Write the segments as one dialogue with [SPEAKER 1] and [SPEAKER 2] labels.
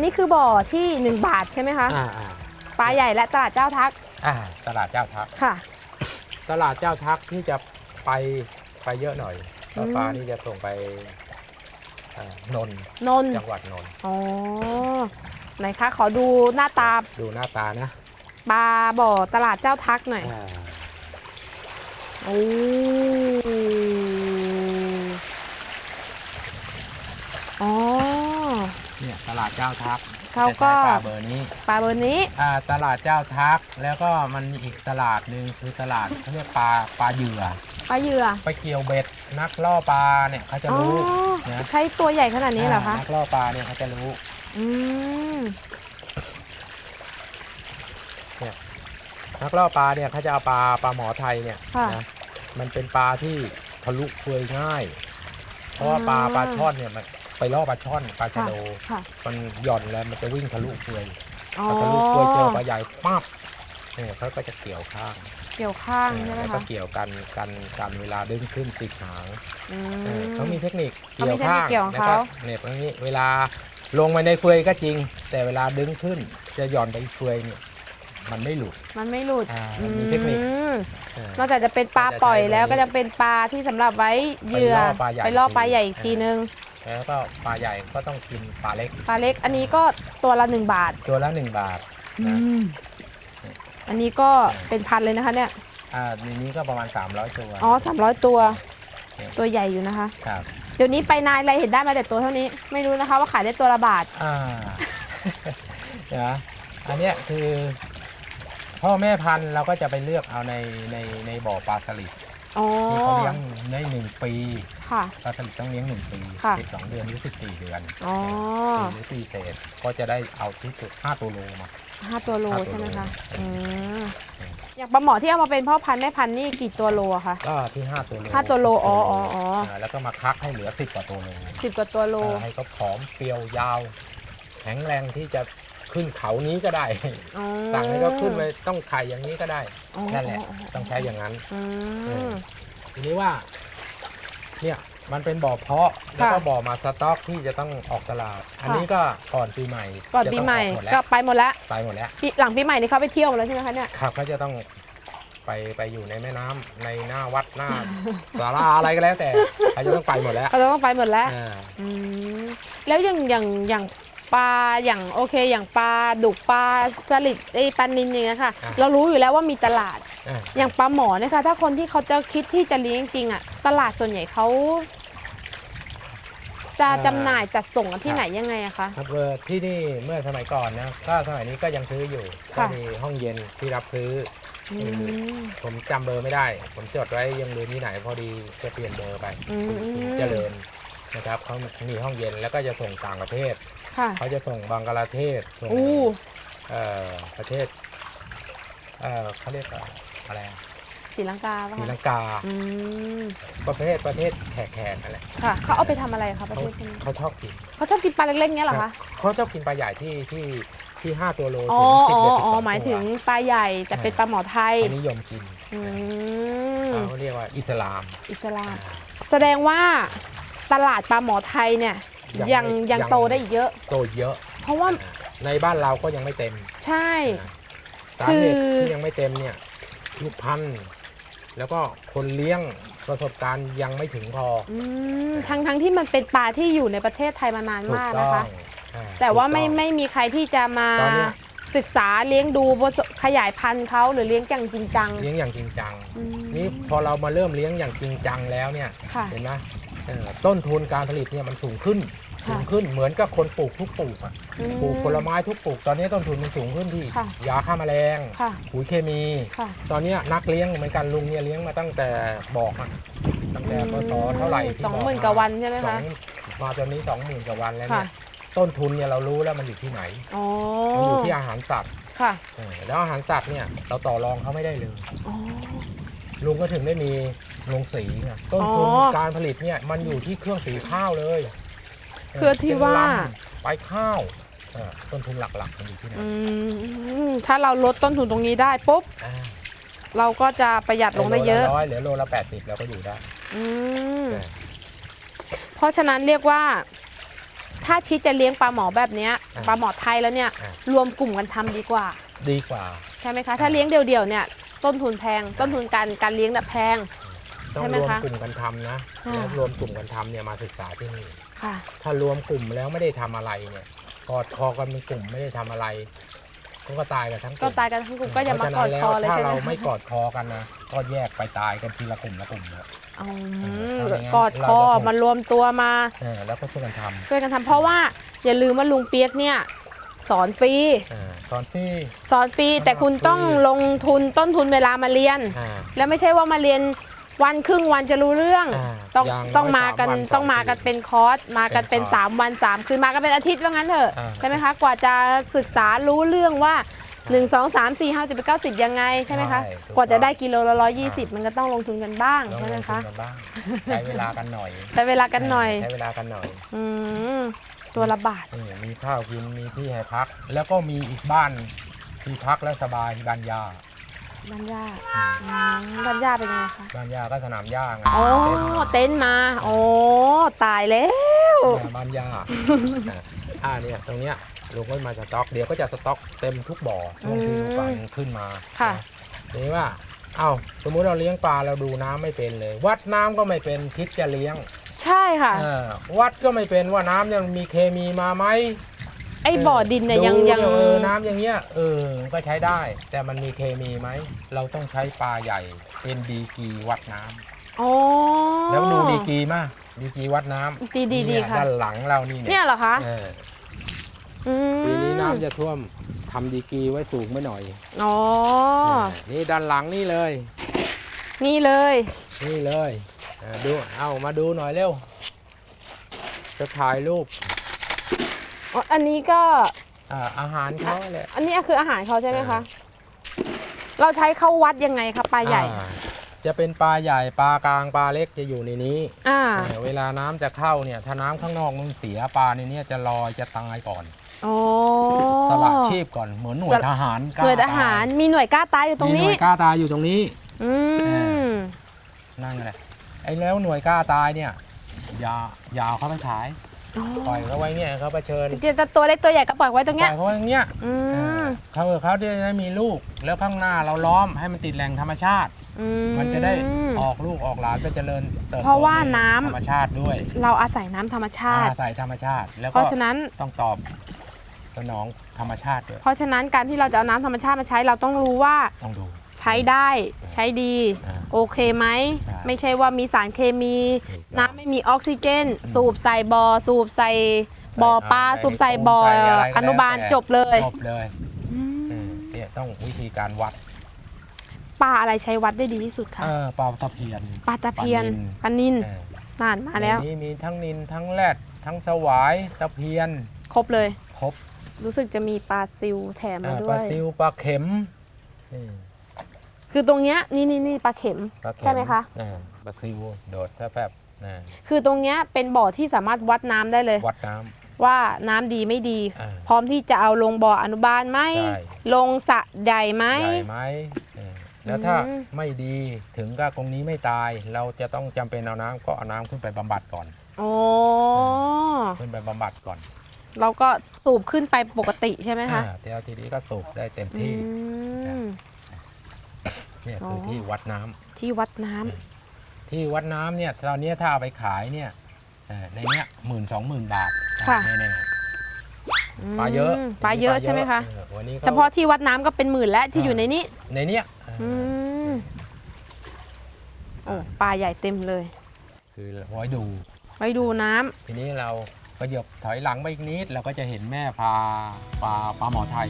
[SPEAKER 1] อันนี้คือบ่อที่ 1 บาทใช่ไหมคะ
[SPEAKER 2] อ่าอ่า
[SPEAKER 1] ปลาใหญ่และตลาดเจ้าทัก
[SPEAKER 2] อ่าตลาดเจ้าทัก
[SPEAKER 1] ค่ะ
[SPEAKER 2] ตลาดเจ้าทักที่จะไปไปเยอะหน่อยเพราะ
[SPEAKER 1] อืม
[SPEAKER 2] ปลานี่จะส่งไปอ่านนท์
[SPEAKER 1] นนท์
[SPEAKER 2] จังหวัดนนท์
[SPEAKER 1] อ๋อไหนคะ ขอดูหน้าตา
[SPEAKER 2] ดูหน้าตานะ
[SPEAKER 1] ปลาบ่อตลาดเจ้าทักหน่อย
[SPEAKER 2] อ่า
[SPEAKER 1] โอ้อ๋อ
[SPEAKER 2] เนี่ยตลาดเจ้าทัก
[SPEAKER 1] เขาก็
[SPEAKER 2] จะใช้ปลาเบอร์นี้
[SPEAKER 1] ปลาเบอร์นี้
[SPEAKER 2] อ่าตลาดเจ้าทักแล้วก็มันมีอีกตลาดหนึ่งคือตลาดเขาเรียกปลาปลาเหยื่อ
[SPEAKER 1] ปลาเหยื่อ
[SPEAKER 2] ไปเกี่ยวเบ็ดนักล่อปลาเนี่ยเขาจะ
[SPEAKER 1] อ๋อ
[SPEAKER 2] รู้นะ
[SPEAKER 1] ใช้ตัวใหญ่ขนาดนี้เหรอคะา
[SPEAKER 2] นักล่อปลาเนี่ยเขาจะรู้
[SPEAKER 1] อืม
[SPEAKER 2] นักล่อปลาเนี่ยเขาจะเอาปลาปลาหมอไทยเนี่ย
[SPEAKER 1] ค่ะ
[SPEAKER 2] นะมันเป็นปลาที่ทะลุเฟือยง่าย เพราะว่าปลา
[SPEAKER 1] อ่า
[SPEAKER 2] ปลาช่อนเนี่ยมัน ไปล่อปลาช่อนปลาชะ
[SPEAKER 1] ค่ะ
[SPEAKER 2] โด
[SPEAKER 1] ค่ะ
[SPEAKER 2] มันหย่อนแล้วมันจะวิ่งทะลุเฟือย
[SPEAKER 1] อ๋อ
[SPEAKER 2] พอทะลุเฟือยเจอปลาใหญ่ปั๊บเนี่ยเขาก็จะเกี่ยวข้าง
[SPEAKER 1] เกี่ยวข้างใช่ไหม
[SPEAKER 2] แล้วก็
[SPEAKER 1] คะ
[SPEAKER 2] เกี่ยวกันกันกันเวลาดึงขึ้นติดหาง
[SPEAKER 1] อื
[SPEAKER 2] เออ
[SPEAKER 1] ม
[SPEAKER 2] เขามีเทคนิค
[SPEAKER 1] เขามี
[SPEAKER 2] เกี่ยวข้าง
[SPEAKER 1] เทคนิคเกี่ยวของ
[SPEAKER 2] แล้วก็
[SPEAKER 1] เขา
[SPEAKER 2] เหน็บตรงนี้เวลาลงไปในเฟือยก็จริง แต่เวลาดึงขึ้นจะหย่อนไปเฟือยเนี่ยมันไม่หลุด
[SPEAKER 1] มันไม่หลุด
[SPEAKER 2] อ่ามันมีเทคนิค
[SPEAKER 1] อืม
[SPEAKER 2] เออ น
[SPEAKER 1] อกจากจะเป็นปลาปล่อยแล้วก็จะเป็นปลาที่สำหรับไว้เหยื่อ
[SPEAKER 2] ไปล่อปลาใหญ่
[SPEAKER 1] ไปล่อปลาใหญ่อีกทีนึง
[SPEAKER 2] แล้วก็ปลาใหญ่ก็ต้องกินปลาเล็ก
[SPEAKER 1] ปลาเล็ก อันนี้ก็ตัวละหนึ่งบาท
[SPEAKER 2] ตัวละหนึ่งบาทนะ
[SPEAKER 1] อันนี้ก็เป็นพันเลยนะคะเนี่ย
[SPEAKER 2] อ่าในนี้ก็ประมาณ 300 ตัว
[SPEAKER 1] อ๋อสามร้อยตัว
[SPEAKER 2] เนี่ย
[SPEAKER 1] ตัวใหญ่อยู่นะคะ
[SPEAKER 2] ครับ
[SPEAKER 1] เดี๋ยวนี้ไปนายอะไรเห็นได้มาแต่ตัวเท่านี้ ไม่รู้นะคะว่าขายได้ตัวละบาท
[SPEAKER 2] อ่านะอันเนี้ยคือ พ่อแม่พันธุ์เราก็จะไปเลือกเอาในในในบ่อปลาสลิด
[SPEAKER 1] อ๋อ
[SPEAKER 2] ที่เขาเลี้ยงในหนึ่งปี
[SPEAKER 1] ค่ะ
[SPEAKER 2] ปลาสลิดต้องเลี้ยงหนึ่งปี
[SPEAKER 1] ค่ะ
[SPEAKER 2] สิบสองเดือนหรือสิบสี่เดือน
[SPEAKER 1] อ๋อ
[SPEAKER 2] ปีหรือปีเศษก็จะได้เอาที่สุดห้าตัวโลมา
[SPEAKER 1] ห้าตัวโล
[SPEAKER 2] ห้าตัวโล
[SPEAKER 1] ใช่ไหมคะ
[SPEAKER 2] ใช่
[SPEAKER 1] อืมอย่างปลาหมอที่เอามาเป็นพ่อพันธุ์แม่พันธุ์นี่กี่ตัวโลอะคะ
[SPEAKER 2] ก็ที่ห้าตัวโล
[SPEAKER 1] ห้าตัวโลอ๋ออ๋ออ๋อา
[SPEAKER 2] แล้วก็มาคักให้เหลือสิบกว่าตัวโล
[SPEAKER 1] สิบกว่าตัวโล
[SPEAKER 2] เออให้เขาผอมเปรียวยาว แข็งแรงที่จะ ขึ้นเขานี้ก็ได้
[SPEAKER 1] อ๋อ
[SPEAKER 2] สั่งให้เขาขึ้นไปต้องไข่อย่างนี้ก็ได้
[SPEAKER 1] อ๋อ
[SPEAKER 2] นั่นแหละ
[SPEAKER 1] อ๋อ
[SPEAKER 2] ต้องใช้อย่างนั้น
[SPEAKER 1] อื
[SPEAKER 2] เอ
[SPEAKER 1] ม
[SPEAKER 2] อทีนี้ว่า เนี่ยมันเป็นบ่อเพาะแล้วก็
[SPEAKER 1] ค่ะ
[SPEAKER 2] บ่อมาสต็อกที่จะต้องออกตลาด อันนี้ก็ก่อนปีใหม่
[SPEAKER 1] ก่อน
[SPEAKER 2] จะ
[SPEAKER 1] ปี
[SPEAKER 2] ต้อง
[SPEAKER 1] ใหม่
[SPEAKER 2] ออกหมดแล้
[SPEAKER 1] ก็
[SPEAKER 2] ว
[SPEAKER 1] ไปหมดแล้ว
[SPEAKER 2] ไปหมดแล้ว
[SPEAKER 1] ปีหลังปีใหม่นี่เขาไปเที่ยวหมดแล้วใช่ไหมคะเนี่ย
[SPEAKER 2] ครับเขาจะต้องไปไปอยู่ในแม่น้ำในหน้าวัดหน้าศาลาอะไรก็แล้วแต่เขาจะต้องไปหมดแล้ว
[SPEAKER 1] เขาต้องไปหมดแล้ว
[SPEAKER 2] อ่า
[SPEAKER 1] อืมแล้วอย่างอย่างอย่าง ปลาอย่างโอเค อย่างปลาดุกปลาสลิดไอ้ปลานินอย่างเงี้ยค่ะเรารู้อยู่แล้วว่ามีตลาด
[SPEAKER 2] อ่า
[SPEAKER 1] อย่างปลาหมอเนะคะถ้าคนที่เขาจะคิดที่จะเลี้ยงจริงๆอะตลาดส่วนใหญ่เขาจะจำหน่ายจัดส่งกันที่ไหนยังไงอะคะ
[SPEAKER 2] ครับเออที่นี่เมื่อสมัยก่อนนะก็สมัยนี้ก็ยังซื้ออยู่ก็
[SPEAKER 1] ค่ะ
[SPEAKER 2] มีห้องเย็นที่รับซื้อ
[SPEAKER 1] อืม
[SPEAKER 2] ผมจำเบอร์ไม่ได้ ผมจดไว้ยังลืมที่ไหนพอดีจะเปลี่ยนเบอร์ไป
[SPEAKER 1] อืม
[SPEAKER 2] คุณเจริญนะครับเขามีห้องเย็นแล้วก็จะส่งต่างประเทศ
[SPEAKER 1] ค่ะ
[SPEAKER 2] เขาจะส่งบังกลาเทศส่ง
[SPEAKER 1] อู้
[SPEAKER 2] เอ่อประเทศเอ่อเขาเรียกอะไรอะ
[SPEAKER 1] ศรีลังกาปะ
[SPEAKER 2] ศรี
[SPEAKER 1] คะ
[SPEAKER 2] ลังกา
[SPEAKER 1] อืม
[SPEAKER 2] ประเทศประเทศแขกๆนั่นแหละ
[SPEAKER 1] ค่ะ เขาเอาไปทำอะไรคะประ
[SPEAKER 2] เขา
[SPEAKER 1] เทศนี้
[SPEAKER 2] เขาชอบกิน
[SPEAKER 1] เขาชอบกินปลาเล็กๆเงี้ยเหรอคะ
[SPEAKER 2] เขาชอบกินปลาใหญ่ที่ที่ที่ห้าตัวโล
[SPEAKER 1] อ๋อ
[SPEAKER 2] ถึงสิบ
[SPEAKER 1] อ๋อ
[SPEAKER 2] เดือนสิบ
[SPEAKER 1] อ๋อ
[SPEAKER 2] สอง
[SPEAKER 1] หมาย
[SPEAKER 2] ตั
[SPEAKER 1] ถึ
[SPEAKER 2] ว
[SPEAKER 1] งปลาใหญ่แต่เป็นปลาหมอไทย
[SPEAKER 2] เขานิยมกิน
[SPEAKER 1] อืม
[SPEAKER 2] เขาเรียกว่าอิสลาม
[SPEAKER 1] อิสลาม
[SPEAKER 2] อ่า
[SPEAKER 1] แสดงว่าตลาดปลาหมอไทยเนี่ย
[SPEAKER 2] ยั
[SPEAKER 1] ยัง
[SPEAKER 2] งไม่
[SPEAKER 1] ยัง
[SPEAKER 2] ยัง
[SPEAKER 1] โตได้อีกเยอะ
[SPEAKER 2] โตเยอะ
[SPEAKER 1] เพราะว่า
[SPEAKER 2] ในบ้านเราก็ยังไม่เต็ม
[SPEAKER 1] ใช่
[SPEAKER 2] สาเหตุ
[SPEAKER 1] คือ
[SPEAKER 2] ที่ยังไม่เต็มเนี่ยลูกพันธุ์แล้วก็คนเลี้ยงประสบการณ์ยังไม่ถึงพอ
[SPEAKER 1] อืมทั้งทั้งที่มันเป็นปลาที่อยู่ในประเทศไทยมานาน
[SPEAKER 2] ถูก
[SPEAKER 1] มาก
[SPEAKER 2] ต้
[SPEAKER 1] นะ
[SPEAKER 2] อง
[SPEAKER 1] คะ
[SPEAKER 2] อ่
[SPEAKER 1] แต่ว่าไม่
[SPEAKER 2] ถูกต้อง
[SPEAKER 1] ไม่มีใครที่จะมา
[SPEAKER 2] ตอนเนี้ย
[SPEAKER 1] ศึกษาเลี้ยงดูประสบขยายพันธุ์เขาหรือเลี้ยงอย่างจริงจัง
[SPEAKER 2] เลี้ยงอย่างจริงจัง
[SPEAKER 1] อืม
[SPEAKER 2] นี่พอเรามาเริ่มเลี้ยงอย่างจริงจังแล้วเนี่ย
[SPEAKER 1] ค่ะ
[SPEAKER 2] เห็นไหมเอ่อ ต้นทุนการผลิตเนี่ยมันสูงขึ้น
[SPEAKER 1] ค่ะ
[SPEAKER 2] สูงขึ้นเหมือนกับคนปลูกทุกปลูกอะ
[SPEAKER 1] อืม
[SPEAKER 2] ปลูกผลไม้ทุกปลูก ตอนนี้ต้นทุนมันสูงขึ้นที่
[SPEAKER 1] ค่ะ
[SPEAKER 2] ยาฆ่าแมลง
[SPEAKER 1] ค่ะ
[SPEAKER 2] ปุ๋ยเคมี
[SPEAKER 1] ค่ะ
[SPEAKER 2] ตอนเนี้ยนักเลี้ยงเหมือนกันลุงเนี่ยเลี้ยงมาตั้งแต่บอกอะตั้งแต่พศเท่าไหร่ที่
[SPEAKER 1] สอง
[SPEAKER 2] บ
[SPEAKER 1] หมื่นกว่าวันใช่ไหม
[SPEAKER 2] สอ
[SPEAKER 1] คะ
[SPEAKER 2] งมาตอนนี้สองหมื่นกว่าวันแล้ว
[SPEAKER 1] ค่ะ
[SPEAKER 2] เนี่ยต้นทุนเนี่ยเรารู้แล้วมันอยู่ที่ไหน
[SPEAKER 1] อ๋อ
[SPEAKER 2] มันอยู่ที่อาหารสัตว์
[SPEAKER 1] ค่ะ
[SPEAKER 2] เออแล้วอาหารสัตว์เนี่ยเราต่อรองเขาไม่ได้เลย
[SPEAKER 1] อ๋อ
[SPEAKER 2] ลุงก็ถึงได้มีโรงสีไงต้นทุน
[SPEAKER 1] อ๋อ
[SPEAKER 2] การผลิตเนี่ยมันอยู่ที่เครื่องสีข้าวเลย
[SPEAKER 1] เพื่อที่ว่า
[SPEAKER 2] เป็นลำไปข้าวเออต้นทุนหลักๆมันอยู่ที่ไหน
[SPEAKER 1] อืมถ้าเราลดต้นทุนตรงนี้ได้ปุ๊บ
[SPEAKER 2] อ่า
[SPEAKER 1] เราก็จะประหยัดลงได้เยอะ
[SPEAKER 2] โลลร้อยเหลือโลละแปดสิบเราก็อยู่ได้
[SPEAKER 1] อืม
[SPEAKER 2] เออ
[SPEAKER 1] เพราะฉะนั้นเรียกว่าถถ้าชิดจะเลี้ยงปลาหมอแบบเนี้ย
[SPEAKER 2] อ่า
[SPEAKER 1] ปลาหมอไทยแล้วเนี่ย
[SPEAKER 2] อ่าร
[SPEAKER 1] วมกลุ่มกันทำดีกว่า
[SPEAKER 2] ดีกว่า
[SPEAKER 1] ใช่ไหมคะ ถ้าเลี้ยงเดี่ยวๆเนี่ย ต้นทุนแพง ต้นทุนการการเลี้ยงแบบแพง
[SPEAKER 2] ต้อง
[SPEAKER 1] ใช่ไหม
[SPEAKER 2] รวม
[SPEAKER 1] คะ
[SPEAKER 2] กลุ่มกันทำนะ
[SPEAKER 1] อ่า
[SPEAKER 2] แล้วรวมกลุ่มกันทำเนี่ยมาศึกษาที่นี่
[SPEAKER 1] ค่ะ
[SPEAKER 2] ถ้ารวมกลุ่มแล้วไม่ได้ทำอะไรเนี่ยกอดคอกันเป็นกลุ่มไม่ได้ทำอะไรเขาก็ตายกันทั้งก
[SPEAKER 1] ก็
[SPEAKER 2] ลุ่ม
[SPEAKER 1] ตายกันทั้งกลุ่มก็อย่ามากอดคอเลย
[SPEAKER 2] พราะฉะนั้นแล้วถ้า
[SPEAKER 1] ใช่ไหม
[SPEAKER 2] เราไม่
[SPEAKER 1] คะ
[SPEAKER 2] กอดคอกันนะก็แยกไปตายกันทีละกลุ่มละกลุ่มนะ
[SPEAKER 1] อื
[SPEAKER 2] เอ
[SPEAKER 1] ม
[SPEAKER 2] อถ้าอย่างนั้น
[SPEAKER 1] กอดคอ
[SPEAKER 2] เราจะ
[SPEAKER 1] มารวมตัวมา
[SPEAKER 2] เออแล้วก็ช่วยกันทำ
[SPEAKER 1] ช่วยกันทำเพราะว่าอย่าลืมว่าลุงเปียกเนี่ย สอนฟรี
[SPEAKER 2] อ่า ตอนฟรี
[SPEAKER 1] สอนฟรีแต่คุณต้อง
[SPEAKER 2] ฟรี
[SPEAKER 1] ลงทุนต้นทุนเวลามาเรียน
[SPEAKER 2] อ่า
[SPEAKER 1] แล้วไม่ใช่ว่ามาเรียนวันครึ่งวันจะรู้เรื่อง
[SPEAKER 2] อ่า
[SPEAKER 1] ต้อง
[SPEAKER 2] อย่างน้อย
[SPEAKER 1] ต้องมากัน
[SPEAKER 2] สามวัน
[SPEAKER 1] ต้องมากัน
[SPEAKER 2] สองคืน
[SPEAKER 1] เป็นคอร์สมากันเป็น
[SPEAKER 2] เป็นคอร์ส
[SPEAKER 1] 3 วัน3คืนมากันเป็นอาทิตย์ว่างั้นเถอะ
[SPEAKER 2] อ่า
[SPEAKER 1] ใช่ไหมคะกว่าจะศึกษารู้เรื่องว่า 1 2 3 4 5 10 90ยังไงใช่ไหมคะ
[SPEAKER 2] ใช่ถูก
[SPEAKER 1] กว่าจะได้
[SPEAKER 2] ต้อง
[SPEAKER 1] กิโลละร้อยยี่สิบ
[SPEAKER 2] อ่ามั
[SPEAKER 1] มันก็ต้องลงทุนกันบ้าง
[SPEAKER 2] ลอง
[SPEAKER 1] ใช่ไหม
[SPEAKER 2] ลงทุ
[SPEAKER 1] คะ
[SPEAKER 2] นกันบ้างใช้เวลากันหน่อย
[SPEAKER 1] ใช้เวลากันหน่อย
[SPEAKER 2] ใช้เวลากันหน่อย
[SPEAKER 1] อืม ตัวละบาท
[SPEAKER 2] นี่มีข้าวกินมีที่ให้พัก แล้วก็มีอีกบ้านที่พักแล้วสบายบ้านยา
[SPEAKER 1] บ้านย่า
[SPEAKER 2] อืม
[SPEAKER 1] อืมบ้านย่าเป็นยังไงคะ
[SPEAKER 2] บ้านยาก็สนามหญ้าไง
[SPEAKER 1] โอ้
[SPEAKER 2] เต็นท์
[SPEAKER 1] เต็นท์มาโอ้ตายแล้ว
[SPEAKER 2] เนี่ยบ้านยาอ่าเนี่ยตรงเนี้ยลุงก็มาสต็อก เดี๋ยวก็จะสต็อกเต็มทุกบ่อช่วงที่ลูกปลายังขึ้นมา
[SPEAKER 1] ค่ะ
[SPEAKER 2] ทีนี้ว่า เอ้าสมมุติเราเลี้ยงปลาเราดูน้ำไม่เป็นเลย วัดน้ำก็ไม่เป็นคิดจะเลี้ยง
[SPEAKER 1] ใช่ค่ะ
[SPEAKER 2] เออวัดก็ไม่เป็นว่าน้ำยังมีเคมีมาไหม
[SPEAKER 1] ไอ้บ่อดินเนี่ยยัง
[SPEAKER 2] ดู
[SPEAKER 1] ยัง
[SPEAKER 2] เออน้ำอย่างเงี้ยเออมันก็ใช้ได้ แต่มันมีเคมีไหม เราต้องใช้ปลาใหญ่เป็นดีกรีวัดน้ำ
[SPEAKER 1] โอ้
[SPEAKER 2] แล้วดูดีกรีมาดีกรีวัดน้ำ
[SPEAKER 1] ดีดีดี
[SPEAKER 2] เนี่ย
[SPEAKER 1] ค่ะ
[SPEAKER 2] ด้านหลังเรานี่
[SPEAKER 1] เนี่
[SPEAKER 2] เนี่ยย
[SPEAKER 1] เหรอคะ
[SPEAKER 2] เออ
[SPEAKER 1] อืม
[SPEAKER 2] ปีนี้น้ำจะท่วมทำดีกรีไว้สูงไม่หน่อย
[SPEAKER 1] อ๋อ
[SPEAKER 2] เออนี่ด้านหลังนี่เลย
[SPEAKER 1] นี่เลย
[SPEAKER 2] นี่เลย เออดูเอามาดูหน่อยเร็ว จะถ่ายรูป
[SPEAKER 1] อ๋ออันนี้ก็
[SPEAKER 2] อ่าอาหารเขาแหละ
[SPEAKER 1] อันนี้คืออาหารเขาใช่ไหมคะ
[SPEAKER 2] เอ
[SPEAKER 1] เราใช้เข้าวัดยังไงคะปลาใหญ่
[SPEAKER 2] อ่าจะเป็นปลาใหญ่ปลากลางปลาเล็กจะอยู่ในนี้
[SPEAKER 1] อ่า
[SPEAKER 2] เออเวลาน้ำจะเข้าเนี่ยถ้าน้ำข้างนอกมันเสียปลาในเนี้จะลอยจะตายก่อน
[SPEAKER 1] อ๋อ
[SPEAKER 2] สละชีพก่อนเหมือนหน่วยทหารกล้
[SPEAKER 1] หน่วยทหารมีหน่วยกล้าตายอยู่ตรง
[SPEAKER 2] มีห
[SPEAKER 1] นี้
[SPEAKER 2] น่วยกล้าตายอยู่ตรงนี้
[SPEAKER 1] อืม
[SPEAKER 2] นั่นแหละ ไอ้แล้วหน่วยกล้าตายเนี่ยอยาอยาเอาเขาไปขาย
[SPEAKER 1] อ๋อ
[SPEAKER 2] ปล่อยเขาไว้เนี่ยเขาเผชิญ
[SPEAKER 1] จะตัวเล็กตัวใหญ่ก็ปล่อยไว้ตรง
[SPEAKER 2] ป
[SPEAKER 1] เนี้
[SPEAKER 2] ล่
[SPEAKER 1] ย
[SPEAKER 2] อยเขาไว้อย่างเงี้ย
[SPEAKER 1] อื
[SPEAKER 2] เอ
[SPEAKER 1] ม
[SPEAKER 2] อเขาเขาจะได้มีลูกแล้วข้างหน้าเราล้อมให้มันติดแหล่งธรรมชาติ
[SPEAKER 1] อื
[SPEAKER 2] มันจะได้ออกลูกออกหลานไปเจริญเติบโต
[SPEAKER 1] เพราะว่า
[SPEAKER 2] ใน้ำ ธรรมชาติด้วย
[SPEAKER 1] เราอาศัยน้ำธรรมชาติ
[SPEAKER 2] อาศัยธรรมชาติ แล้ว
[SPEAKER 1] เพ
[SPEAKER 2] ก็
[SPEAKER 1] ราะฉะนั้น
[SPEAKER 2] ต้องตอบสนองธรรมชาติด้วย
[SPEAKER 1] เพราะฉะนั้นการที่เราจะเอาน้ำธรรมชาติมาใช้เราต้องรู้ว่า
[SPEAKER 2] ต้องดู
[SPEAKER 1] ใช้ได้ใช้ดี
[SPEAKER 2] อ่า
[SPEAKER 1] โอเคไหม
[SPEAKER 2] ใช่
[SPEAKER 1] ไม่ใช่ว่ามีสารเคมี
[SPEAKER 2] ถูกต้อง
[SPEAKER 1] น้ำไม่มีออกซิเจน สูบใส่บอ่อสูบใส่บ่อปลา
[SPEAKER 2] ใส่
[SPEAKER 1] สูบใส่บ่อ
[SPEAKER 2] ใส่อะไรก็แล้ว
[SPEAKER 1] อนุบาล
[SPEAKER 2] แต่
[SPEAKER 1] จบเลย
[SPEAKER 2] จบเลย
[SPEAKER 1] อื
[SPEAKER 2] เอ
[SPEAKER 1] ม
[SPEAKER 2] อเนี่ยต้องวิธีการวัด
[SPEAKER 1] ปลาอะไรใช้วัดได้ดีที่สุดคะ
[SPEAKER 2] เออปลาตะเพียน
[SPEAKER 1] ปลาตะเพียน
[SPEAKER 2] ป
[SPEAKER 1] ป
[SPEAKER 2] ลา
[SPEAKER 1] ลา
[SPEAKER 2] นิ
[SPEAKER 1] นิ
[SPEAKER 2] ล
[SPEAKER 1] น
[SPEAKER 2] เออ
[SPEAKER 1] นานมาแล้ว
[SPEAKER 2] ในนี้มีทั้งนินทั้งแรดทั้งสวายตะเพียน
[SPEAKER 1] ครบเลย
[SPEAKER 2] ครบ
[SPEAKER 1] รู้สึกจะมีปลาซิวแถม
[SPEAKER 2] เอ่
[SPEAKER 1] มา
[SPEAKER 2] อ
[SPEAKER 1] ด้
[SPEAKER 2] ป
[SPEAKER 1] ว
[SPEAKER 2] ลาย ซิวปลาเข็มนี่
[SPEAKER 1] คือตรงเนี้ยนี่นี่นี่ปลาเข็ม
[SPEAKER 2] ปลาเข็
[SPEAKER 1] ใช่ไหมคะ
[SPEAKER 2] เออปลาซิวโดดแฟบๆนะ
[SPEAKER 1] คือตรงเนี้ยเป็นบ่อที่สามารถวัดน้ำได้เลย
[SPEAKER 2] วัดน้ำ
[SPEAKER 1] ว่าน้ำดีไม่ดี
[SPEAKER 2] อ่า
[SPEAKER 1] พร้อมที่จะเอาลงบ่ออนุบาลไหม
[SPEAKER 2] ใช่
[SPEAKER 1] ลงสระใหญ่ไหม
[SPEAKER 2] ใหญ่ไหมเออแล้วถ้า
[SPEAKER 1] อืม
[SPEAKER 2] ไม่ดีถึงกับตรงนี้ไม่ตาย เราจะต้องจำเป็นเอาน้ำก็เอาน้ำขึ้นไปบำบัดก่อน
[SPEAKER 1] โอ้
[SPEAKER 2] ขึ้นไปบำบัดก่อน
[SPEAKER 1] เราก็สูบขึ้นไปปกติใช่ไหมคะ
[SPEAKER 2] อ่าแล้วทีนี้ก็สูบได้เต็ม
[SPEAKER 1] อื
[SPEAKER 2] ที่
[SPEAKER 1] ม
[SPEAKER 2] เนี่ย
[SPEAKER 1] อ๋อ
[SPEAKER 2] คือที่วัดน้ำ
[SPEAKER 1] ที่วัดน้ำ
[SPEAKER 2] ที่วัดน้ำเนี่ยตอนนี้ถ้าเอาไปขายเนี่ยเอ่อในเนี้ยหมื่นสองหมื่นบาท
[SPEAKER 1] ค่ะ
[SPEAKER 2] แน่ๆปลาเยอะ
[SPEAKER 1] มปลาเยอะใช่ไหมคะ
[SPEAKER 2] เออวันนี้ข
[SPEAKER 1] เฉพาะที่วัดน้ำก็เป็นหมื่นแล้วที่
[SPEAKER 2] อ่า
[SPEAKER 1] อยู่ในนี้
[SPEAKER 2] ในเนี้ย
[SPEAKER 1] อืมโอ้ปลาใหญ่เต็มเลย
[SPEAKER 2] คือไว้ดู
[SPEAKER 1] ไว้ดูน้ำ
[SPEAKER 2] ทีนี้เราก็หยบถอยหลังไปอีกนิด เราก็จะเห็นแม่พาปลาปลาหมอไทย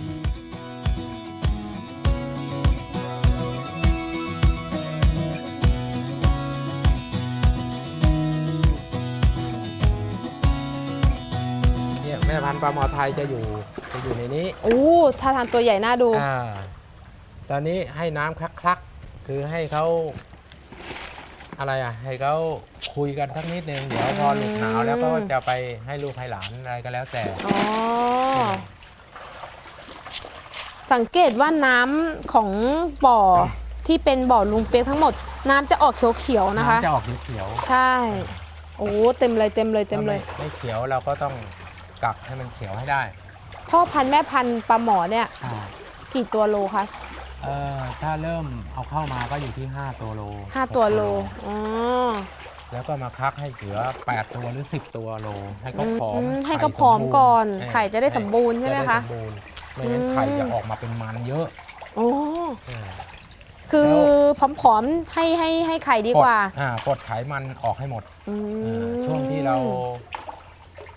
[SPEAKER 2] เนี่ยแม่พันธุ์ปลาหมอไทยจะอยู่จะอยู่ในนี้
[SPEAKER 1] โอ้ท่าทางตัวใหญ่น่าดู
[SPEAKER 2] อ่าตอนนี้ให้น้ำคลักๆ คือให้เขาอะไรอะ ให้เขาคุยกันสักนิดนึงเดี๋ยวพอหลุดหนาวแล้วก็จะไปให้ลูกให้หลานอะไรก็แล้วแต่
[SPEAKER 1] อ๋อ สังเกตว่าน้ำของบ่อที่เป็นบ่อลุงเปียกทั้งหมด น้ำจะออกเขียวๆนะคะ
[SPEAKER 2] น้ำจะออกเขียว
[SPEAKER 1] ใช่ โอ้เต็มเลยเต็มเลย
[SPEAKER 2] ๆ
[SPEAKER 1] เต็มเลย
[SPEAKER 2] ถ้าไไม่เขียวเราก็ต้อง กักให้มันเขียวให้ได้
[SPEAKER 1] พ่อพันธุ์แม่พันธุ์ปลาหมอเนี่ย
[SPEAKER 2] อ่า
[SPEAKER 1] กี่ตัวโลคะ
[SPEAKER 2] เอ่อถ้าเริ่มเอาเข้ามาก็อยู่ที่ 5 ตัวโล
[SPEAKER 1] ห้าตัวโล
[SPEAKER 2] หก
[SPEAKER 1] อ๋อ
[SPEAKER 2] แล้วก็มาคักให้เหลือ 8 ตัวหรือ 10 ตัวโล ให้เขาผอม
[SPEAKER 1] อืมให้
[SPEAKER 2] ไข่
[SPEAKER 1] เขาผอม
[SPEAKER 2] สบูรณ์
[SPEAKER 1] ก่อน
[SPEAKER 2] เออ
[SPEAKER 1] ไข่จะได้สมบูรณ์ใช่ไหม
[SPEAKER 2] จด้
[SPEAKER 1] คะ
[SPEAKER 2] สมบูรณ์ไม่งั้น
[SPEAKER 1] อืม
[SPEAKER 2] ไข่จะออกมาเป็นมันเยอะ
[SPEAKER 1] โอ้
[SPEAKER 2] เออ
[SPEAKER 1] คือผอมๆให้ให้ให้ไข่ดีกว่า
[SPEAKER 2] ปลอ่ากดไขมันออกให้หมด
[SPEAKER 1] อื
[SPEAKER 2] เออ
[SPEAKER 1] ม
[SPEAKER 2] ช่วงที่เรา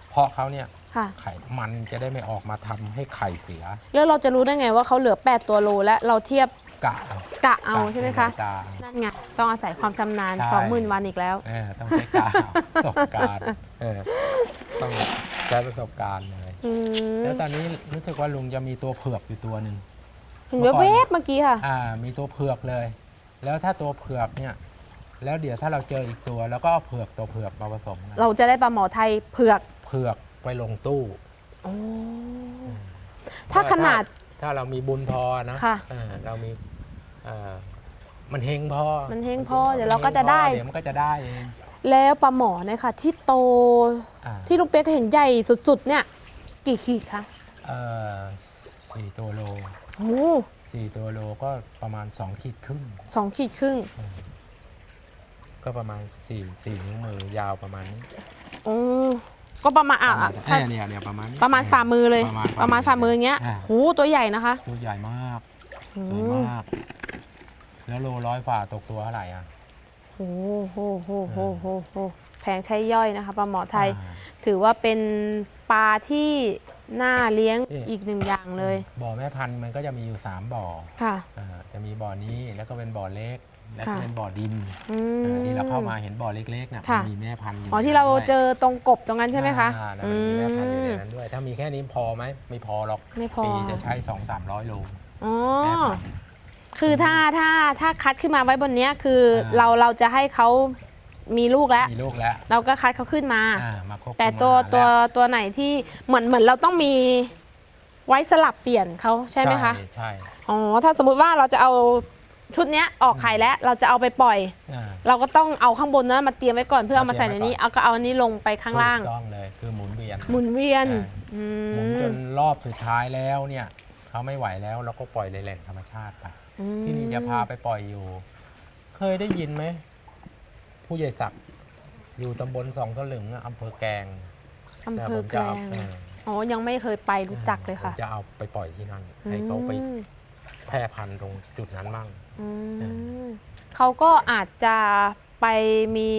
[SPEAKER 2] เพาะเขาเนี่ย
[SPEAKER 1] ค่ะ
[SPEAKER 2] ไข่มันจะได้ไม่ออกมาทำให้ไข่เสีย
[SPEAKER 1] แล้วเราจะรู้ได้ไงว่าเขาเหลือ 8 ตัวโลและเราเทียบ
[SPEAKER 2] กะเอา
[SPEAKER 1] กะเอาใช่ไหมคะ
[SPEAKER 2] กะ
[SPEAKER 1] นั่นไงต้องอาศัยความชำนาญ
[SPEAKER 2] ใช่
[SPEAKER 1] 20,000 วันอีกแล้ว
[SPEAKER 2] เออต้องใช้กะเอาประสบการณ์เออต้องใช้ประสบการณ์เลย
[SPEAKER 1] อืม
[SPEAKER 2] แล้วตอนนี้รู้สึกว่าลุงจะมีตัวเผือกอยู่ตัวหนึ่ง
[SPEAKER 1] เห็นแวบๆเมื่อกี้ค่ะ
[SPEAKER 2] อ่า มีตัวเผือกเลย แล้วถ้าตัวเผือกเนี่ย แล้วเดี๋ยวถ้าเราเจออีกตัว แล้วก็เอาเผือกตัวเผือกมาผสมกัน
[SPEAKER 1] เราจะได้ปลาหมอไทยเผือก
[SPEAKER 2] เผือก ไปลงตู้
[SPEAKER 1] โอ้ถ้าขนาด
[SPEAKER 2] ถ้าเรามีบุญพอนะ
[SPEAKER 1] ค่ะ
[SPEAKER 2] เออเรามีเอ่อมันเฮงพอ
[SPEAKER 1] มันเฮงพอเดี๋ยวเราก็จะได้
[SPEAKER 2] เดี๋ยวมันก็จะได้เอง
[SPEAKER 1] แล้วปลาหมอเนี่ยค่ะ ที่โต
[SPEAKER 2] อ่า
[SPEAKER 1] ที่ลุงเปียกเห็นใหญ่สุดๆ เนี่ย กี่ขีดคะ
[SPEAKER 2] เอ่อสี่ตัวโล
[SPEAKER 1] โอ้
[SPEAKER 2] สี่ตัวโลก็ประมาณสองขีดครึ่ง
[SPEAKER 1] สองขีดครึ่ง
[SPEAKER 2] ก็ประมาณสี่สี่นิ้วมือยาวประมาณนี้
[SPEAKER 1] โอ้ ก็ประมาณอะอะถ้า
[SPEAKER 2] เนี่ยเนี่ยเนี่ยประมาณนี้
[SPEAKER 1] ประมาณฝ่ามือเลย
[SPEAKER 2] ประมาณ
[SPEAKER 1] ประมาณฝ่ามืออย่างเงี้ย
[SPEAKER 2] อ่า
[SPEAKER 1] โหตัวใหญ่นะคะ
[SPEAKER 2] ตัวใหญ่มาก
[SPEAKER 1] อื
[SPEAKER 2] สวย
[SPEAKER 1] ม
[SPEAKER 2] มาก แล้วโลร้อยฝ่าตกตัวเท่าไหร่อะ
[SPEAKER 1] โอ้โหโหโหโหโหแพงใช้ย่อยนะคะปลาหมอไทย
[SPEAKER 2] อ่า
[SPEAKER 1] ถือว่าเป็นปลาที่น่าเลี้ยง
[SPEAKER 2] นี่
[SPEAKER 1] อีกหนึ่งอย่างเลย
[SPEAKER 2] บ่อแม่พันธุ์มันก็จะมีอยู่ 3 บ่อ
[SPEAKER 1] ค่ะ
[SPEAKER 2] อ่าจะมีบ่อนี้แล้วก็เป็นบ่อเล็ก แล้วก็
[SPEAKER 1] ค่ะ
[SPEAKER 2] เป็นบ่อดิน
[SPEAKER 1] อื
[SPEAKER 2] อ่า
[SPEAKER 1] ม
[SPEAKER 2] ที่เราเข้ามาเห็นบ่อเล็กๆน่ะ
[SPEAKER 1] ค่ะ
[SPEAKER 2] มันมีแม่พันธุ์อยู่
[SPEAKER 1] อ๋อที่เรา
[SPEAKER 2] ด้วย
[SPEAKER 1] เจอตรงกบตรงนั้นใช่ไหมคะ
[SPEAKER 2] อ่าแล้ว
[SPEAKER 1] อื
[SPEAKER 2] มันมีแม่พันธุ์อยู่ใน
[SPEAKER 1] ม
[SPEAKER 2] นั้นด้วย ถ้ามีแค่นี้พอไหมไม่พอหรอก
[SPEAKER 1] ไม่พอ
[SPEAKER 2] ปีจะใช้2 3 0 0โล
[SPEAKER 1] อ๋อ
[SPEAKER 2] แม่พันธุ์
[SPEAKER 1] คือถ้าถ้าถ้าคัดขึ้นมาไว้บนเนี้ยคืออา เราเราจะให้เขามีลูกแล้ว
[SPEAKER 2] มีลูกแล้ว
[SPEAKER 1] เราก็คัดเขาขึ้นมา
[SPEAKER 2] อ่ามาควบคุม
[SPEAKER 1] แต่ตัว
[SPEAKER 2] อาหาร
[SPEAKER 1] ตัว
[SPEAKER 2] แล้
[SPEAKER 1] ตัวไหนที่เหมือนเหมือนเราต้องมีไว้สลับเปลี่ยนเขาใช่ไหมคะ
[SPEAKER 2] ใช่ใช่
[SPEAKER 1] อ๋อ ถ้าสมมุติว่าเราจะเอา ชุดเนี้ยออกไข่แล้วเราจะเอาไปปล่อย
[SPEAKER 2] อ่า
[SPEAKER 1] เราก็ต้องเอาข้างบนนั้นมาเตรียมไว้ก่อนเพื่อเอามาใส่ในนี้
[SPEAKER 2] มาเตรียมไว้ก่อน
[SPEAKER 1] เอาก็เอาอันนี้ลงไปข้างล่าง
[SPEAKER 2] ถูกต้องเลยคือหมุนเวียน
[SPEAKER 1] หมุนเวียน
[SPEAKER 2] อ่า
[SPEAKER 1] อื
[SPEAKER 2] หมุนจ
[SPEAKER 1] ม
[SPEAKER 2] นรอบสุดท้ายแล้วเนี่ยเขาไม่ไหวแล้วเราก็ปล่อยในแหล่งธรรมชาติไป
[SPEAKER 1] อืม
[SPEAKER 2] ที่นี่จะพาไปปล่อยอยู่ เคยได้ยินไหมผู้ใหญ่ศักดิ์อยู่ตำบลสองสลึงอะอำเภอแกลง
[SPEAKER 1] อำ
[SPEAKER 2] แต่
[SPEAKER 1] เภ
[SPEAKER 2] ผ
[SPEAKER 1] อ
[SPEAKER 2] ม
[SPEAKER 1] แก
[SPEAKER 2] จะ
[SPEAKER 1] ล
[SPEAKER 2] เอา
[SPEAKER 1] ง
[SPEAKER 2] เออ
[SPEAKER 1] อ๋อยังไม่เคยไปรู้จักเลยค่ะ
[SPEAKER 2] ผมจะเอาไปปล่อยที่นั่นให้เขาไป
[SPEAKER 1] อืม
[SPEAKER 2] แพร่พันธุ์ตรงจุดนั้นมั่ง
[SPEAKER 1] อืม
[SPEAKER 2] เอ
[SPEAKER 1] เขาก็อาจจะไปมี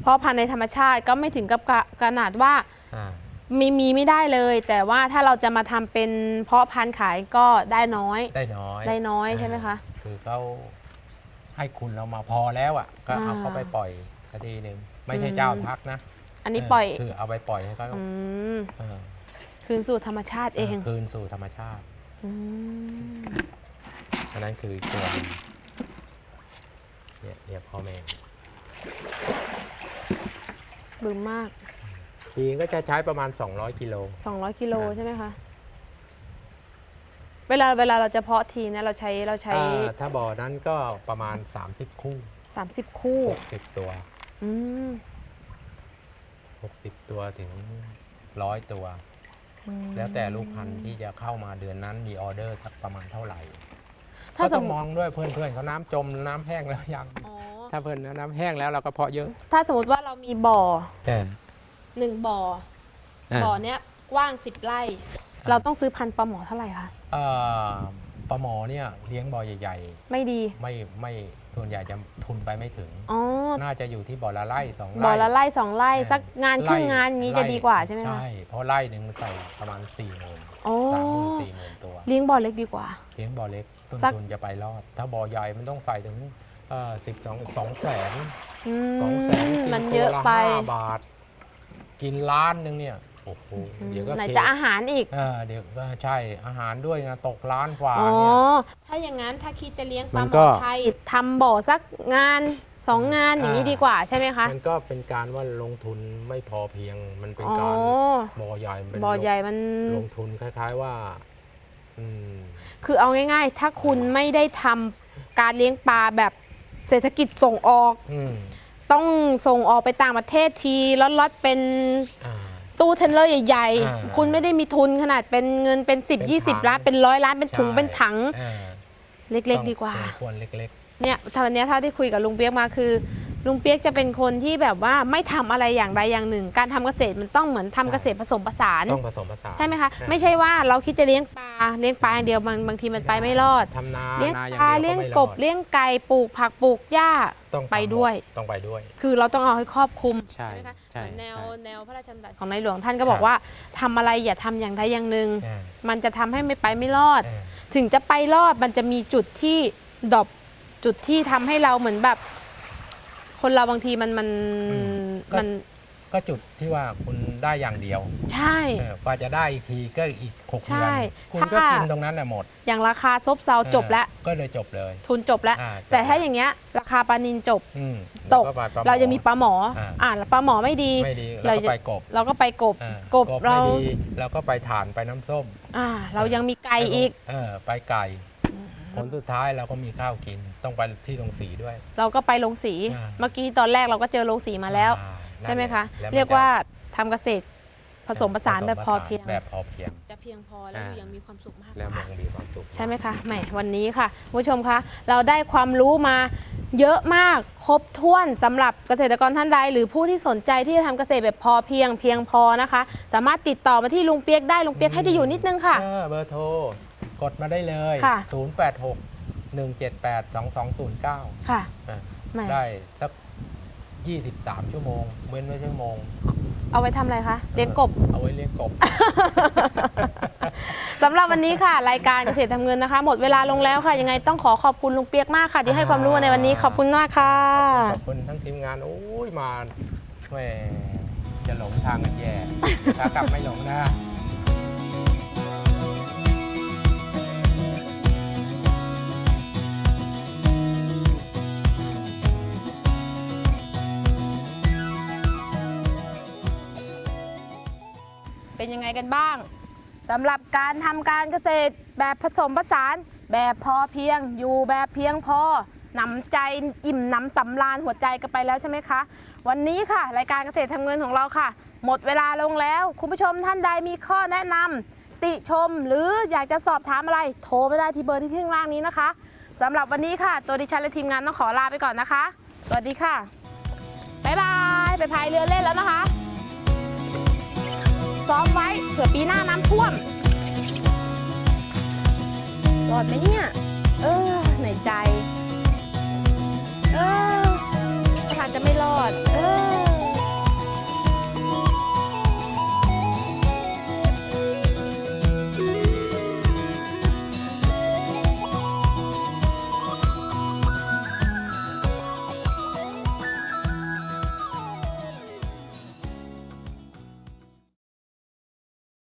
[SPEAKER 1] เพาะพันธุ์ในธรรมชาติก็ไม่ถึงกับกะขนาดว่า
[SPEAKER 2] อ่า
[SPEAKER 1] มีมีไม่ได้เลย แต่ว่าถ้าเราจะมาทำเป็นเพาะพันธุ์ขายก็ได้น้อย
[SPEAKER 2] ได้น้อย
[SPEAKER 1] ได้น้อย
[SPEAKER 2] อ่า
[SPEAKER 1] ใช่ไหมคะ
[SPEAKER 2] คือเขาให้คุณเรามาพอแล้วอะ ก็เอา
[SPEAKER 1] อ่า
[SPEAKER 2] เขาไปปล่อยสักทีหนึ่งไม่ใช่
[SPEAKER 1] อืม
[SPEAKER 2] เจ้าทักนะ
[SPEAKER 1] อันนี้ปล่อย
[SPEAKER 2] เคือเอาไปปล่อยให้เขา
[SPEAKER 1] อืม
[SPEAKER 2] เออ
[SPEAKER 1] คืนสู่ธรรมชาติเอง
[SPEAKER 2] คืนสู่ธรรมชาติ
[SPEAKER 1] อืม
[SPEAKER 2] อันนั้นคืออีกตัวหนึ่งเนี่ยเนี่ยพ่อแม่
[SPEAKER 1] บึมมาก
[SPEAKER 2] ปีนก็จะใช้ประมาณ 200กิโล
[SPEAKER 1] 200กิโล
[SPEAKER 2] อ่า
[SPEAKER 1] ใช่ไหมคะ เวลาเวลาเราจะเพาะทีเนี่ยเราใช้เราใช้
[SPEAKER 2] อ่าถ้าบ่อนั้นก็ประมาณ 30 คู่
[SPEAKER 1] 30 คู่
[SPEAKER 2] 60 ตัว
[SPEAKER 1] อืม
[SPEAKER 2] 60 ตัวถึง100ตัว
[SPEAKER 1] อืม
[SPEAKER 2] แล้วแต่ลูกพันธุ์ที่จะเข้ามาเดือนนั้นมีออเดอร์สักประมาณเท่าไหร่
[SPEAKER 1] ถ้า
[SPEAKER 2] ก็
[SPEAKER 1] ส
[SPEAKER 2] ต้
[SPEAKER 1] ม
[SPEAKER 2] อง
[SPEAKER 1] ม
[SPEAKER 2] ม
[SPEAKER 1] ติ
[SPEAKER 2] องด้วยเพื่อนๆเขาน้ำจมน้ำแห้งแล้วยัง
[SPEAKER 1] อ๋อ
[SPEAKER 2] ถ้าเพื่อนน้ำแห้งแล้วเราก็เพาะเยอะ
[SPEAKER 1] ถ้าสมมติว่าเรามีบ่อ
[SPEAKER 2] แต่
[SPEAKER 1] หนึ่งบ่อบ่อเนี้ยกว้าง10ไร่ เราต้องซื้อพันธุ์ปลาหมอเท่าไหร่คะ
[SPEAKER 2] เอ่อปลาหมอเนี่ยเลี้ยงบ่อใหญ่
[SPEAKER 1] ไม่ดี
[SPEAKER 2] ๆ ไม่ไม่ส่วนใหญ่จะทุนไปไม่ถึง
[SPEAKER 1] อ๋อ
[SPEAKER 2] น่าจะอยู่ที่บ่อละไร่สองไร่
[SPEAKER 1] บ่อละไร่สองไร่
[SPEAKER 2] เออ
[SPEAKER 1] สักงานครึ่งงานอย่างนี้จะดีกว่าใช่ไหมคะ
[SPEAKER 2] ใช่เพราะไร่หนึ่งมันใส่ประมาณ4ี่หมื่น
[SPEAKER 1] อ๋อ
[SPEAKER 2] สามหมื่นสี่หมื่นตัว
[SPEAKER 1] เลี้ยงบ่อเล็กดีกว่า
[SPEAKER 2] เลี้ยงบ่อเล็ก ต้น
[SPEAKER 1] สัก
[SPEAKER 2] ทุนจะไปรอด ถ้าบ่อใหญ่มันต้องใส่ถึงสิบสองสองแสน
[SPEAKER 1] อื
[SPEAKER 2] สองแสน
[SPEAKER 1] ม
[SPEAKER 2] กิน
[SPEAKER 1] มัน
[SPEAKER 2] ตั
[SPEAKER 1] เยวอะ
[SPEAKER 2] ละ
[SPEAKER 1] ไป
[SPEAKER 2] ห้าบาท กินล้านหนึงเนี่ยโอ้โหเดี๋ยวก็
[SPEAKER 1] ไหน
[SPEAKER 2] เค
[SPEAKER 1] จะอาหารอีก
[SPEAKER 2] เออเดี๋ยวก็ใช่อาหารด้วยไงตกล้านกว่า
[SPEAKER 1] อ๋อ
[SPEAKER 2] เนี่ย
[SPEAKER 1] ถ้าอย่างนั้นถ้าคิดจะเลี้ยงป
[SPEAKER 2] มั
[SPEAKER 1] ลานหม
[SPEAKER 2] ก็
[SPEAKER 1] อไทยทำบ่อสักงานสองงานอย่างนี้
[SPEAKER 2] อ่า
[SPEAKER 1] ดีกว่าใช่ไหมคะ
[SPEAKER 2] มันก็เป็นการว่าลงทุนไม่พอเพียงมันเป็น
[SPEAKER 1] อ๋อ
[SPEAKER 2] การบ่อใหญ่เป็น
[SPEAKER 1] บ่อใหญ่มัน
[SPEAKER 2] ลงทุนคล้าย ๆ ว่าอืม
[SPEAKER 1] คือเอาง่าย ๆ ถ้าคุณไม่ได้ทำการเลี้ยงปลาแบบเศรษฐกิจส่งออก
[SPEAKER 2] อืม
[SPEAKER 1] ต้องส่งออกไปต่างประเทศทีล็อตๆเป็น
[SPEAKER 2] อ่า
[SPEAKER 1] ตู้เทนเลอร์ใหญ่
[SPEAKER 2] อ่า
[SPEAKER 1] ๆคุณไม่ได้มีทุนขนาดเป็นเงินเป็น
[SPEAKER 2] เป็น
[SPEAKER 1] 10
[SPEAKER 2] ถัง
[SPEAKER 1] 20 ล้าน เป็นร้อยล้าน เป็นถุง
[SPEAKER 2] ใช่
[SPEAKER 1] เป็นถัง
[SPEAKER 2] อ่า
[SPEAKER 1] เล็ก
[SPEAKER 2] ต้อง
[SPEAKER 1] ๆดีกว่า
[SPEAKER 2] ควรเล็ก
[SPEAKER 1] เนี่ยตอนเนี้ยเท่าที่คุยกับลุงเปียกมาคือ ลุงเปียกจะเป็นคนที่แบบว่าไม่ทำอะไรอย่างใดอย่างหนึ่ง การทำเกษตรมันต้องเหมือนทำเกษตรผสมผสาน
[SPEAKER 2] ๆต้องผสมผสาน
[SPEAKER 1] ใช่ไหมคะ
[SPEAKER 2] ใช่
[SPEAKER 1] ไม่ใช่ว่าเราคิดจะเลี้ยงปลาเลี้ยงปลาอย่างเดียวบางบางทีมันไปไม่รอด
[SPEAKER 2] ทำนา
[SPEAKER 1] เลี้ยง
[SPEAKER 2] นาอย่
[SPEAKER 1] ปลา
[SPEAKER 2] ดีว
[SPEAKER 1] เลี้ยง
[SPEAKER 2] ไม่ร
[SPEAKER 1] ก
[SPEAKER 2] อบด
[SPEAKER 1] เลี้ยงไก่ปลูกผักปลูกหญ้า
[SPEAKER 2] ต้อง
[SPEAKER 1] ไปด้วย
[SPEAKER 2] ต้องไปด้วย
[SPEAKER 1] คือเราต้องเอาให้ครอบคลุม
[SPEAKER 2] ใช่
[SPEAKER 1] ไหมคะ
[SPEAKER 2] ใช่
[SPEAKER 1] เหมือนแนว
[SPEAKER 2] ใช่
[SPEAKER 1] แนวพระราชดำรัสของในหลวงท่านก็บอ
[SPEAKER 2] ค
[SPEAKER 1] ก
[SPEAKER 2] รับ
[SPEAKER 1] ว่าทำอะไรอย่าทำอย่างใดอย่างหนึ่ง
[SPEAKER 2] อ่า
[SPEAKER 1] มันจะทำให้ไม่ไปไม่รอด
[SPEAKER 2] อ่า
[SPEAKER 1] ถึงจะไปรอดมันจะมีจุดที่ดรอปจุดที่ทำให้เราเหมือนแบบ คนเราบางทีมันมันมัน
[SPEAKER 2] ก็จุดที่ว่าคุณได้อย่างเดียว
[SPEAKER 1] ใช่
[SPEAKER 2] เออกว่าจะได้อีกทีก็อีกหก
[SPEAKER 1] ใช่
[SPEAKER 2] เดือนคุณก็
[SPEAKER 1] ถ้า
[SPEAKER 2] กินตรงนั้นน่ะหมด
[SPEAKER 1] อย่างราคาซบเซาจบแล้ว
[SPEAKER 2] เออก็เลยจบเลย
[SPEAKER 1] ทุนจบแล้ว
[SPEAKER 2] อ่าจบ
[SPEAKER 1] แต่ถ้าอย่างเงี้ยราคาปลานินจบ
[SPEAKER 2] อืม
[SPEAKER 1] ตก
[SPEAKER 2] แล้วปลปล
[SPEAKER 1] เรายังมีปลาหมอ
[SPEAKER 2] อ่า
[SPEAKER 1] อ่าแล้วปลาหมอไม่ดี
[SPEAKER 2] ไม่ดี
[SPEAKER 1] เรา
[SPEAKER 2] เราก็
[SPEAKER 1] จะ
[SPEAKER 2] ไปกบ
[SPEAKER 1] เราก็ไปกบ
[SPEAKER 2] อ่าก
[SPEAKER 1] บ
[SPEAKER 2] ไม่
[SPEAKER 1] เรา
[SPEAKER 2] ดีเราก็ไปถ่านไปน้ำส้ม
[SPEAKER 1] อ่าเรายังมีไก่อีก
[SPEAKER 2] เออไปไก่ ผลสุดท้ายเราก็มีข้าวกิน ต้องไปที่โรงสีด้วย
[SPEAKER 1] เราก็ไปลงสี
[SPEAKER 2] อ่า
[SPEAKER 1] เมื่อกี้ตอนแรกเราก็เจอลงสีมาแล้ว
[SPEAKER 2] อ่านั่น
[SPEAKER 1] ใช่ไหมคะ
[SPEAKER 2] แหลน
[SPEAKER 1] เรียกว่า
[SPEAKER 2] จะ
[SPEAKER 1] ทำเกษตรผสมผสานแบบพอเพียง
[SPEAKER 2] แบบพอเพียง
[SPEAKER 1] จะเพียงพอแล้วอยู่
[SPEAKER 2] อ่า
[SPEAKER 1] ยังมีความสุขมากก
[SPEAKER 2] แล้วมั
[SPEAKER 1] ว่า
[SPEAKER 2] นมีความสุข
[SPEAKER 1] ใช่ไหมคะแหมวันนี้ค่ะคุณผู้ชมคะ เราได้ความรู้มาเยอะมากครบถ้วนสำหรับเกษตรกรท่านใด หรือผู้ที่สนใจที่จะทำเกษตรแบบพอเพียงเพียงพอนะคะ สามารถติดต่อมาที่ลุงเปียกได้ลุงเปียกให้ที่อยู่นิดนึงค่ะ
[SPEAKER 2] เออเบอร์โทร กดมาได้เลย
[SPEAKER 1] ค่ะ
[SPEAKER 2] 086 178 2209
[SPEAKER 1] ค่ะ
[SPEAKER 2] อะ
[SPEAKER 1] แหม
[SPEAKER 2] ได้สัก 23 ชั่วโมง เว้นไว้ชั่วโมง
[SPEAKER 1] เอาไว้ทำอะไรคะเลี้ยงกบ
[SPEAKER 2] เอาไว้เลี้ยงกบ
[SPEAKER 1] สำหรับวันนี้ค่ะ รายการเกษตรทำเงินนะคะ หมดเวลาลงแล้วค่ะ ยังไงต้องขอขอบคุณลุงเปียกมากค่ะ ที่ให้ความรู้ในวันนี้ขอบคุณมากค่ะ
[SPEAKER 2] ขอบคุณทั้งทีมงาน โอ้ยมาแหมจะหลงทางกันแย่ถ้ากลับไม่หลงนะ
[SPEAKER 1] ยังไงกันบ้างสำหรับการทำการเกษตรแบบผสมผสาน แบบพอเพียงอยู่แบบเพียงพอหนำใจอิ่มหนำสำราญหัวใจกันไปแล้วใช่ไหมคะ วันนี้ค่ะ รายการเกษตรทำเงินของเราค่ะ หมดเวลาลงแล้ว คุณผู้ชมท่านใดมีข้อแนะนำติชมหรืออยากจะสอบถามอะไร โทรไปได้ที่เบอร์ที่ข้างล่างนี้นะคะสำหรับวันนี้ค่ะ ตัวดิฉันและทีมงานต้องขอลาไปก่อนนะคะ สวัสดีค่ะบ๊ายบายไปพายเรือเล่นแล้วนะคะ ซ้อมไว้เผื่อปีหน้าน้ำท่วมรอดไหมเนี่ย เออหน่อยใจ เออท่าจะไม่รอด เออ